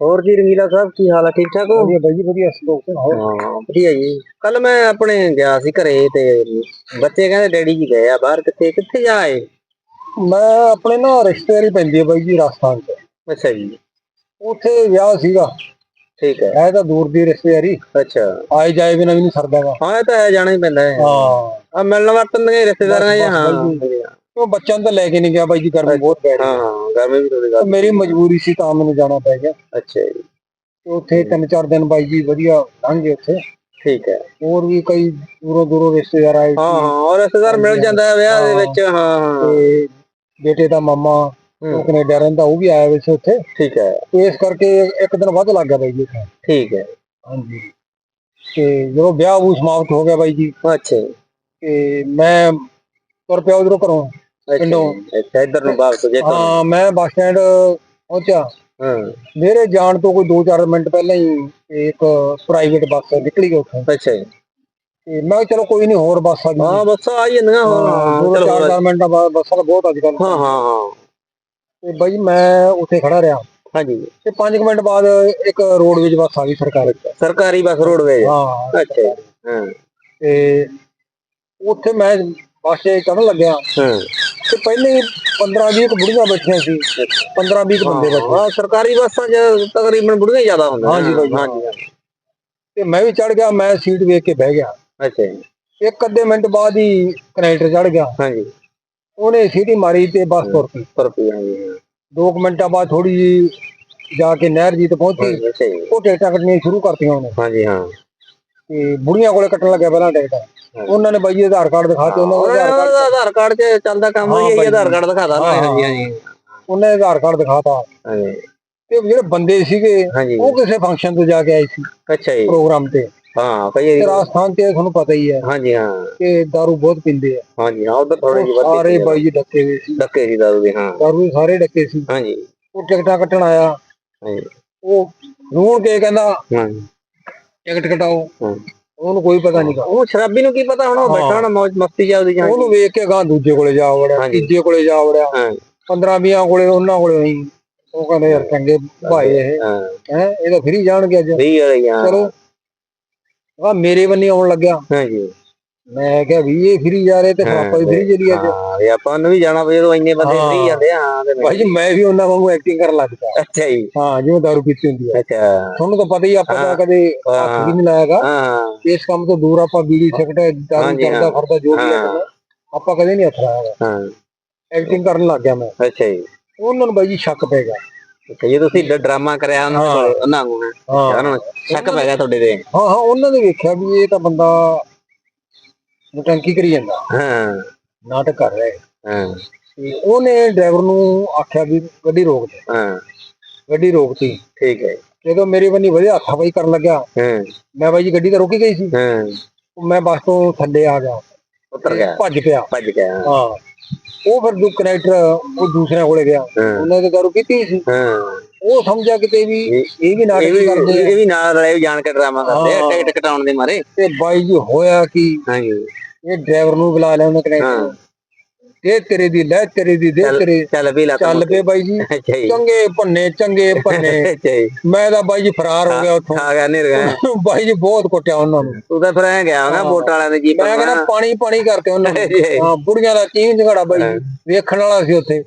ਹੋਰ ਜੀ ਰੰਗੀਲਾ ਸਾਹਿਬ ਕੀ ਹਾਲ ਹੈ ਠੀਕ ਠਾਕ ਹੋ? ਵਧੀਆ ਬਾਈ ਜੀ ਵਧੀਆ। ਤੇ ਹੋਰ ਹਾਂ ਵਧੀਆ ਜੀ। ਕੱਲ ਮੈਂ ਆਪਣੇ ਗਿਆ ਸੀ ਘਰੇ ਤੇ ਬੱਚੇ ਕਹਿੰਦੇ ਡੈਡੀ ਜੀ ਗਏ ਆ ਬਾਹਰ ਕਿੱਥੇ ਕਿੱਥੇ ਜਾਏ ਮੈਂ ਆਪਣੇ ਨਾ ਰਿਸ਼ਤੇਦਾਰੀ ਪੈਂਦੀ ਹੈ ਬਾਈ ਜੀ ਰਾਜਸਥਾਨ ਚ ਅੱਛਾ ਜੀ। ਉੱਥੇ ਵਿਆਹ ਸੀਗਾ। ਠੀਕ ਹੈ। ਇਹ ਤਾਂ ਦੂਰ ਦੀ ਰਿਸ਼ਤੇਦਾਰੀ। ਅੱਛਾ। ਆਏ ਜਾਏ ਬਿਨਾਂ ਵੀ ਨਹੀਂ ਸਰਦਾ ਗਾ ਹਾਂ ਇਹ ਤਾਂ ਹੈ ਜਾਣਾ ਹੀ ਪੈਂਦਾ ਹੈ। ਹਾਂ। ਆ ਮਿਲਣ ਵਰਤਨ ਦੇ ਰਿਸ਼ਤੇਦਾਰਾਂ ਜਾਂ ਹਾਂ। ਉਹ ਬੱਚਿਆਂ ਨੂੰ ਤਾਂ ਲੈ ਕੇ ਨਹੀਂ ਗਿਆ ਬਾਈ ਜੀ ਗਰਮੀ ਬਹੁਤ ਪੈ ਰਹੀ ਹਾਂ ਹਾਂ। ਗਰਮੀ ਵੀ ਥੋੜੀ ਹੈ ਮੇਰੀ ਮਜਬੂਰੀ ਸੀ ਤਾਂ ਮੈਨੂੰ ਜਾਣਾ ਪੈ ਗਿਆ। ਅੱਛਾ ਜੀ। ਉੱਥੇ ਤਿੰਨ ਚਾਰ ਦਿਨ ਬਾਈ ਜੀ ਵਧੀਆ ਲੰਘੇ ਉੱਥੇ। ਠੀਕ ਹੈ। ਹੋਰ ਵੀ ਕਈ ਦੂਰੋਂ ਦੂਰੋਂ ਰਿਸ਼ਤੇਦਾਰ ਆਏ ਹਾਂ ਹਾਂ ਔਰ ਰਿਸ਼ਤੇਦਾਰ ਮਿਲ ਜਾਂਦਾ ਹੈ ਵਿਆਹ ਦੇ ਵਿੱਚ ਹਾਂ ਹਾਂ। ਤੇ ਬੇਟੇ ਦਾ ਮਾਮਾ ਉਹ ਕੈਨੇਡਾ ਰਹਿੰਦਾ ਉਹ ਵੀ ਆਇਆ ਵੈਸੇ ਉੱਥੇ। ਠੀਕ ਹੈ। ਇਸ ਕਰਕੇ ਇੱਕ ਦਿਨ ਵੱਧ ਲੱਗ ਗਿਆ ਬਾਈ ਜੀ। ਠੀਕ ਹੈ। ਹਾਂਜੀ। ਤੇ ਜਦੋਂ ਵਿਆਹ ਉਹ ਸਮਾਪਤ ਹੋ ਗਿਆ ਬਾਈ ਜੀ ਅੱਛਾ ਤੇ ਮੈਂ ਤੁਰ ਪਿਆ ਉਧਰੋਂ ਘਰੋਂ। ਪਿੰਡੋਂ। ਅੱਛਾ ਇੱਧਰ ਨੂੰ ਜੇ ਤਾਂ। ਹਾਂ ਮੈਂ ਬੱਸ ਸਟੈਂਡ ਪਹੁੰਚਿਆ। ਹਾਂ। ਮੇਰੇ ਜਾਣ ਤੋਂ ਕੋਈ 2-4 ਮਿੰਟ ਪਹਿਲਾਂ ਹੀ ਇੱਕ ਪ੍ਰਾਈਵੇਟ ਬੱਸ ਨਿਕਲੀ ਉੱਥੋਂ। ਅੱਛਾ ਜੀ। ਤੇ ਮੈਂ ਕਿਹਾ ਚਲੋ ਕੋਈ ਨਹੀਂ ਹੋਰ ਬੱਸ ਆ ਗਈ ਹਾਂ ਬੱਸਾਂ ਆ ਜਾਂਦੀਆਂ ਹਾਂ ਚਲੋ ਚਾਰ ਚਾਰ ਮਿੰਟਾਂ ਬਾਅਦ ਬੱਸਾਂ ਬਹੁਤ ਅੱਜ ਕੱਲ ਹਾਂ ਹਾਂ ਹਾਂ। ਤੇ ਬਾਈ ਮੈਂ ਉੱਥੇ ਖੜਾ ਰਿਹਾ। ਹਾਂਜੀ। ਤੇ 5 ਮਿੰਟ ਬਾਅਦ ਇੱਕ ਰੋਡਵੇਜ ਬੱਸ ਆ ਗਈ ਸਰਕਾਰੀ। ਸਰਕਾਰੀ ਬੱਸ ਰੋਡਵੇਜ ਹਾਂ। ਅੱਛਾ ਹਾਂ। ਤੇ ਉੱਥੇ ਮੈਂ ਬੱਸ 'ਤੇ ਚੜ੍ਹਨ ਲੱਗਿਆ। ਹਾਂ। ਤੇ ਪਹਿਲੇ 15-20 ਬੁੜੀਆਂ ਬੈਠੀਆਂ ਸੀ 15-20 ਬੰਦੇ ਬੈਠੇ। ਹਾਂ ਸਰਕਾਰੀ ਬੱਸਾਂ 'ਚ ਤਕਰੀਬਨ ਬੁੜੀਆਂ ਹੀ ਜ਼ਿਆਦਾ ਹੁੰਦੀਆਂ ਹਾਂਜੀ ਬਾਈ, ਹਾਂਜੀ ਹਾਂਜੀ। ਤੇ ਮੈਂ ਵੀ ਚੜ ਗਿਆ ਮੈਂ ਸੀਟ ਵੇਖ ਕੇ ਬਹਿ ਗਿਆ। ਅੱਛਾ ਜੀ। ਇੱਕ ਅੱਧੇ ਮਿੰਟ ਬਾਅਦ ਹੀ ਕਨੈਕਟਰ ਚੜ ਗਿਆ। ਹਾਂਜੀ। ਉਹਨੇ ਸੀਟੀ ਮਾਰੀ ਤੇ ਬੱਸ ਤੁਰ ਪਈ। ਪਰ ਪੀ ਹਾਂਜੀ ਹਾਂ। ਦੋ ਕੁ ਮਿੰਟਾਂ ਬਾਅਦ ਥੋੜੀ ਜੀ ਜਾ ਕੇ ਨਹਿਰ ਜੀ ਤੇ ਪਹੁੰਚੀ। ਉਹ ਟਿਕਟਾਂ ਕੱਟਣੀਆਂ ਸ਼ੁਰੂ ਕਰਤੀਆਂ ਉਹਨੇ। ਹਾਂਜੀ ਹਾਂ। ਤੇ ਬੁੜੀਆਂ ਕੋਲੇ ਕੱਟਣ ਲੱਗਿਆ ਪਹਿਲਾਂ ਟਿਕਟਾਂ। ਉਹਨਾਂ ਨੇ ਬਾਈ ਜੀ ਆਧਾਰ ਕਾਰਡ ਦਿਖਾਤੇ ਉਹਨਾਂ ਉਹਨਾਂ ਦਾ ਆਧਾਰ ਕਾਰਡ ਦਾ ਆਧਾਰ ਕਾਰਡ 'ਚ ਚੱਲਦਾ ਕੰਮ ਹਾਂ ਹੀ ਇਹ ਬਾਈ ਆਧਾਰ ਕਾਰਡ ਦਿਖਾਦਾ ਹਾਂ, ਹਾਂਜੀ ਹਾਂਜੀ ਉਹਨੇ ਆਧਾਰ ਕਾਰਡ ਦਿਖਾਤਾ ਹਾਂਜੀ ਤੇ ਜਿਹੜੇ ਬੰਦੇ ਸੀਗੇ ਹਾਂਜੀ ਉਹ ਕਿਸੇ ਫੰਕਸ਼ਨ ਤੋਂ ਜਾ ਕੇ ਆਏ ਸੀ ਅੱਛਾ ਜੀ ਪ੍ਰੋਗਰਾਮ ਤੇ ਹਾਂ ਕਈ ਤੇ ਰਾਜਸਥਾਨ ਤੇ ਤੁਹਾਨੂੰ ਪਤਾ ਹੀ ਹੈ ਹਾਂਜੀ ਹਾਂ ਕਿ दारू ਬਹੁਤ ਪੀਂਦੇ ਆ ਹਾਂਜੀ ਹਾਂ ਉਧਰ ਥੋੜੀ ਜਿਹੀ ਉਹ ਵੱਧੀ ਸਾਰੇ ਬਾਈ ਜੀ ਡੱਕੇ ਹੋਏ ਸੀ ਡੱਕੇ ਸੀ ਦਾਰੂ ਦੇ ਹਾਂ दारू ਸਾਰੇ ਡੱਕੇ ਸੀ ਹਾਂਜੀ ਉਹ ਟਿਕਟਾਂ ਕੱਟਣ ਆਇਆ ਹਾਂਜੀ ਉਹ ਰੂਣ ਕੇ ਕਹਿੰਦਾ ਹਾਂ ਟਿਕਟ ਕਟਾਓ ਹਾਂ। ਉਹਨੂੰ ਕੋਈ ਪਤਾ ਨਹੀਂ ਉਹ ਸ਼ਰਾਬੀ ਨੂੰ ਕੀ ਪਤਾ ਹੁਣ ਉਹ ਬੈਠਾ ਹੋਣਾ ਮੌਜ ਮਸਤੀ ਚੱਲਦੀ ਜਾਂ ਉਹਨੂੰ ਵੇਖ ਕੇ ਗਾਂ ਦੂਜੇ ਕੋਲੇ ਜਾ ਵੜਿਆ ਹਾਂਜੀ। ਤੀਜੇ ਕੋਲੇ ਜਾ ਵੜਿਆ। ਹਾਂ। 15 20 ਕੋਲੇ ਉਹਨਾਂ ਕੋਲੇ ਨਹੀਂ। ਉਹ ਕਹਿੰਦੇ ਯਾਰ ਚੰਗੇ ਭਾਈ ਇਹ। ਹਾਂ। ਹੈ ਇਹ ਤਾਂ ਫਰੀ ਜਾਣਗੇ ਅੱਜ। ਸਹੀ ਹੈ ਯਾਰ। ਚਲੋ। ਆ ਮੇਰੇ ਬੰਨੀ ਆਉਣ ਲੱਗਿਆ। ਹਾਂਜੀ। ਮੈਂ ਕਿਹਾ ਵੀ ਇਹ ਫਰੀ ਜਾ ਰਹੇ ਤੇ ਆਪਾਂ ਵੀ ਫਰੀ ਚਲੀ ਅੱਜ ਹਾਂ ਵੀ ਆਪਾਂ ਨੂੰ ਵੀ ਜਾਣਾ ਪਏ ਜਦੋਂ ਇੰਨੇ ਬੰਦੇ। ਫਰੀ ਜਾਂਦੇ ਆ ਹਾਂ ਤੇ ਭਾਈ ਮੈਂ ਵੀ ਉਹਨਾਂ ਵਾਂਗੂ ਐਕਟਿੰਗ ਕਰਨ ਲੱਗ ਪਿਆ। ਅੱਛਾ ਜੀ। ਹਾਂ ਜਿਵੇਂ ਦਾਰੂ ਪੀਤੀ ਹੁੰਦੀ ਹੈ। ਅੱਛਾ। ਤੁਹਾਨੂੰ ਤਾਂ ਪਤਾ ਹੀ ਆਪਾਂ ਤਾਂ। ਕਦੇ ਹੱਥ ਵੀ ਨਹੀਂ ਲਾਇਆਗਾ। ਹਾਂ ਇਸ ਕੰਮ ਤੋਂ ਦੂਰ ਆਪਾਂ ਬੀੜੀ ਸਿਗਰਟ ਦਾਰੂ ਹਾਂ। ਫਰਦਾ ਜੋ ਵੀ ਹੈ। ਆਪਾਂ ਕਦੇ ਨਹੀਂ ਹੱਥ ਲਾਇਆ ਹਾਂ। ਐਕਟਿੰਗ ਕਰਨ ਲੱਗ ਗਿਆ ਮੈਂ। ਅੱਛਾ ਜੀ। ਉਹਨਾਂ ਨੂੰ ਬਾਈ ਜੀ ਸ਼ੱਕ ਪੈ ਗਿਆ। ਅੱਛਾ ਜੀ ਤੁਸੀਂ ਡਰਾਮਾ ਕਰਿਆ ਉਹਨਾਂ ਨੂੰ ਉਹਨਾਂ ਨੂੰ ਸ਼ੱਕ ਪੈ ਗਿਆ ਤੁਹਾਡੇ ਤੇ। ਹਾਂ ਹਾਂ ਉਹਨਾਂ ਨੇ ਵੇਖਿਆ ਵੀ ਇਹ ਤਾਂ ਬੰਦਾ ਨਟੰਕੀ ਕਰੀ ਜਾਂਦਾ। ਹਾਂ। ਨਾਟਕ ਕਰ ਰਿਹਾ। ਹੈ। ਹਾਂ ਤੇ ਉਹਨੇ ਡਰਾਈਵਰ ਨੂੰ ਆਖਿਆ ਵੀ ਗੱਡੀ ਰੋਕ ਦੇ। ਹਾਂ। ਗੱਡੀ ਰੋਕਤੀ। ਠੀਕ ਹੈ। ਜਦੋਂ ਮੇਰੀ ਬੰਨੀ ਵਧੀਆ ਹੱਥਾਂ ਕਰਨ ਲੱਗਿਆ ਹਾਂ। ਮੈਂ ਬਾਈ ਜੀ ਗੱਡੀ ਤਾਂ ਰੁਕੀ ਗਈ ਸੀ। ਹਾਂ। ਮੈਂ ਬੱਸ ਤੋਂ ਥੱਲੇ ਆ ਗਿਆ। ਉਤਰ ਗਿਆ। ਭੱਜ ਪਿਆ। ਭੱਜ ਗਿਆ ਹਾਂ। ਉਹ ਫਿਰ ਦੂ ਕਨੈਕਟਰ ਉਹ ਦੂਸਰਿਆਂ ਕੋਲੇ ਗਿਆ। ਉਹਨੇ ਤਾਂ ਦਾਰੂ ਪੀਤੀ ਸੀ। ਹਾਂ। ਉਹ ਸਮਝਿਆ ਕਿਤੇ ਵੀ ਇਹ- ਵੀ ਵੀ ਕਰਦੇ ਇਹ ਵੀ ਨਾਲ ਰਲੇ ਜਾਣ ਕੇ ਡਰਾਮਾ ਕਰਦੇ। ਟਿਕਟ ਕਟਾਉਣ ਦੇ ਮਾਰੇ। ਤੇ ਬਾਈ ਜੀ ਹੋਇਆ ਕਿ? ਹਾਂਜੀ। ਇਹ ਡਰਾਈਵਰ ਨੂੰ ਬੁਲਾ ਲਿਆ ਉਹਨੇ ਕਨੈਕਟਰ ਹਾਂ ਨੂੰ ਦੇ ਤੇਰੇ ਦੀ ਲੈ ਤੇਰੇ ਦੀ ਦੇ ਤੇਰੇ ਚੱਲ ਵੀ ਲੱਤ ਚੱਲ ਪਏ ਬਾਈ ਜੀ। ਚੰਗੇ ਭੰਨੇ ਚੰਗੇ ਭੰਨੇ। ਮੈਂ ਤਾਂ ਬਾਈ ਜੀ ਫਰਾਰ ਹੋ ਗਿਆ ਉੱਥੋਂ। ਖਾ ਗਿਆ ਨਹੀਂ ਰਗਾ ਬਾਈ ਜੀ ਬਹੁਤ ਕੁੱਟਿਆ ਉਹਨਾਂ ਨੂੰ। ਤੂੰ ਤਾਂ ਫਿਰ ਐ ਗਿਆ ਨਾ ਹਾਂ। ਵੋਟ ਵਾਲਿਆਂ ਦੇ ਜੀਪ ਮੈਂ ਕਹਿੰਦਾ ਪਾਣੀ ਪਾਣੀ ਕਰਕੇ ਉਹਨਾਂ ਨੂੰ। ਹਾਂ ਬੁੜੀਆਂ ਦਾ ਚੀਂ ਝਗੜਾ ਬਾਈ ਵੇਖਣ ਵਾਲਾ ਸੀ ਉੱਥੇ।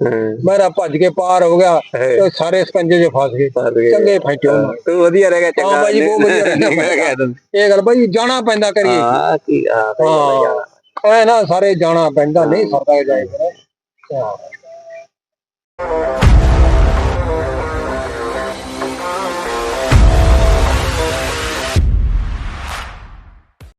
ਮੇਰਾ ਭੱਜ ਕੇ ਪਾਰ ਹੋ ਗਿਆ ਤੇ ਸਾਰੇ ਸਕੰਜੇ 'ਚ ਫਸ ਗਏ। ਚੰਗੇ ਫੈਂਟੇ ਤੂੰ ਵਧੀਆ ਰਹਿ ਗਿਆ ਚੰਗਾ। ਹਾਂ ਬਾਈ ਜੀ, ਬਹੁਤ ਵਧੀਆ। ਇਹ ਗੱਲ ਬਾਈ ਜਾਣਾ ਪੈਂਦਾ ਕਰੀਏ। ਹਾਂ ਕੀ ਆ। ਹਾਂ। ਐ ਨਾ ਸਾਰੇ ਜਾਣਾ ਪੈਂਦਾ ਨਹੀਂ ਸਰਦਾ ਜਾਏ। ਹਾਂ।